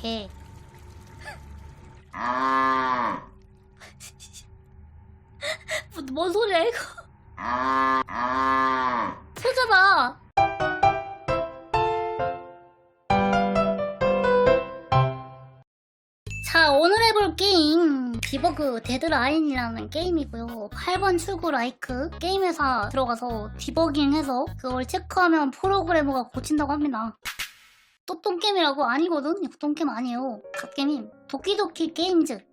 개. 뭐, 뭔 소리야 이거? 소잖아. 자 오늘 해볼 게임 디버그 데드라인이라는 게임이고요 8번 출구 라이크 게임 회사 들어가서 디버깅해서 그걸 체크하면 프로그래머가 고친다고 합니다 또 똥게임이라고? 아니거든 이거 똥게임 아니에요 갓게임 도끼도끼 게임즈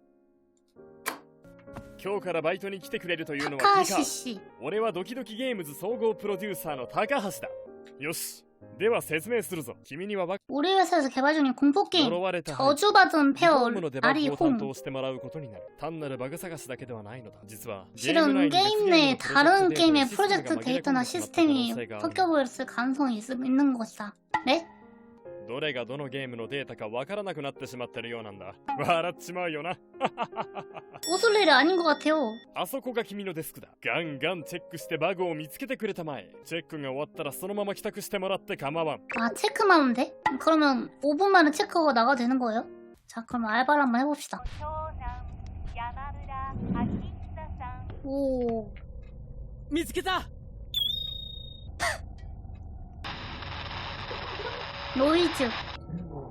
今日からバイトに来てくれるというのは聞いた 타카시씨 俺はドキドキゲームズ総合プロデューサーの高橋だよしでは説明するぞ君にはわ 우리 회사에서 개발 중인 공포게임 呪われた 저주받은 リフォ 페어 ームのデバッグを担 아리홍 当してもらうことになる単なるバグ探しだけではないのだ実は 실은 게임 내 다른 게임의 프로젝트 시스템 데이터나 시스템이 섞여 보였을 가능성이 있, 있는 것이다 네? どれがどのゲームのデータかわからなくなってしまってるようなんだ笑っちまうよな 웃을 일이 아닌 것 같아요 あそこが君のデスクだガンガンチェックしてバグを見つけてくれたまえチェックが終わったらそのまま帰宅してもらって構わん 아 체크만 하면 돼? 그러면 5분 만에 체크하고 나가도 되는 거예요? 자 그럼 알바를 한번 해봅시다 長男山村明久さん 오 見つけた 노이즈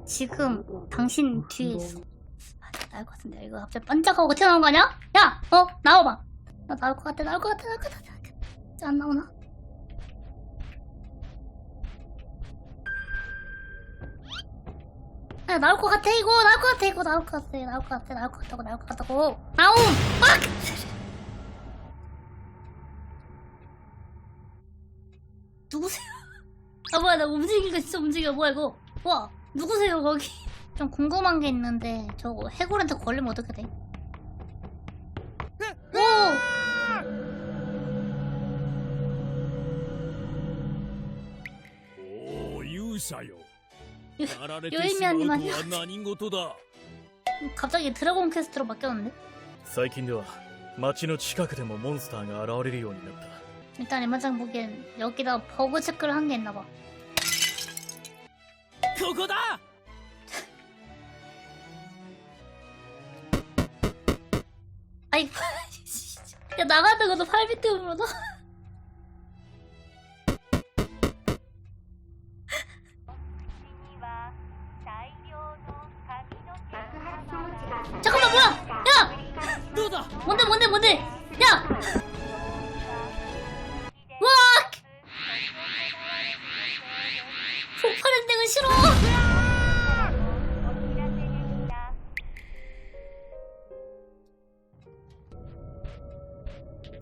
지금 당신 뒤에 있어 아, 나올 것 같은데 이거 갑자기 반짝하고 튀어나온 거 아니야? 야! 어? 나와봐 나 나올 것 같아 나올 것 같아 나올 것 같아 나올 것 같아 안 나오나? 야 나올 것 같아 이거 나올 것 같아 이거 나올 것 같아 나올 것 같아 나올 것 같다고 나올 것 같다고 나옴! 빡! 누구세요? 아 뭐야 나 움직이니까 진짜 움직여 뭐야 이거 와 누구세요 거기 좀 궁금한 게 있는데 저거 해골한테 걸리면 어떻게 돼? 오!おお勇者よよやられてよいしまうとはみゃん何事だ 갑자기 드래곤 퀘스트로 바뀌었는데? 最近では街の近くでもモンスターが現れるようになった 일단 이마장 보기엔 여기다 버그 체크를 한 게 있나 봐 그거다! 아니 야 나가는 것도 팔비트음으로 넣어 잠깐만 뭐야! 야! 누구다? 뭔데 뭔데 뭔데?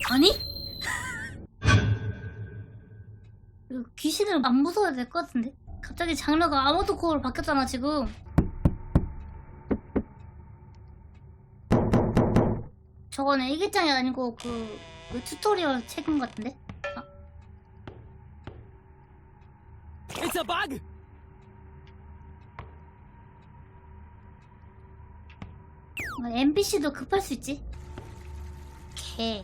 아니? 이거 귀신을 안 무서워야 될 것 같은데? 갑자기 장르가 아무도 코어로 바뀌었잖아 지금 저거는 일기장이 아니고 그, 그 튜토리얼 책인 것 같은데? 아. It's a bug! 뭐, NPC도 급할 수 있지? 개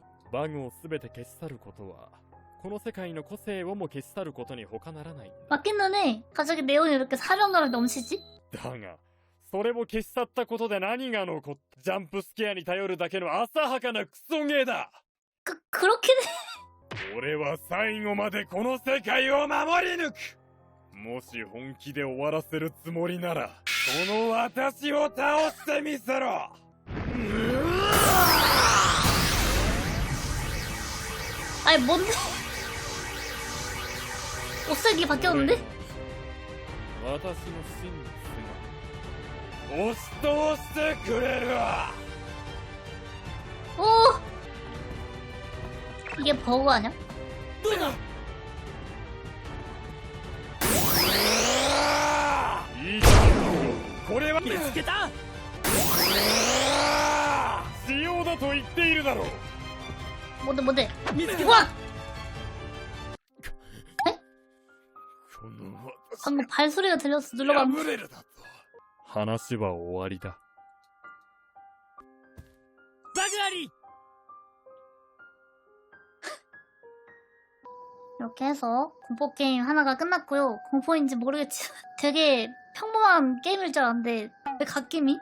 バグを全て消し去ることはこの世界の個性をも消し去ることに他ならないんだ 맞기는 해 갑자기 내용이 이렇게 사령감을 넘치지? だがそれも消し去ったことで何が残ったジャンプスケアに頼るだけの浅はかなクソゲーだ 그, 그렇긴 해 俺は最後までこの世界を守り抜くもし本気で終わらせるつもりならこの私を倒してみせろ 아니 뭔데? 옷색이 바뀌었는데? 오! 이게 버그 아냐? 뭔데 뭔데 見つけ 우와 この 방금 발소리가 들렸어 私 눌러봤는데 破れるだと話は終わりだバグアリー 이렇게 해서 공포 게임 하나가 끝났고요 공포인지 모르겠지만 되게 평범한 게임일 줄 알았는데 왜 갓게임이?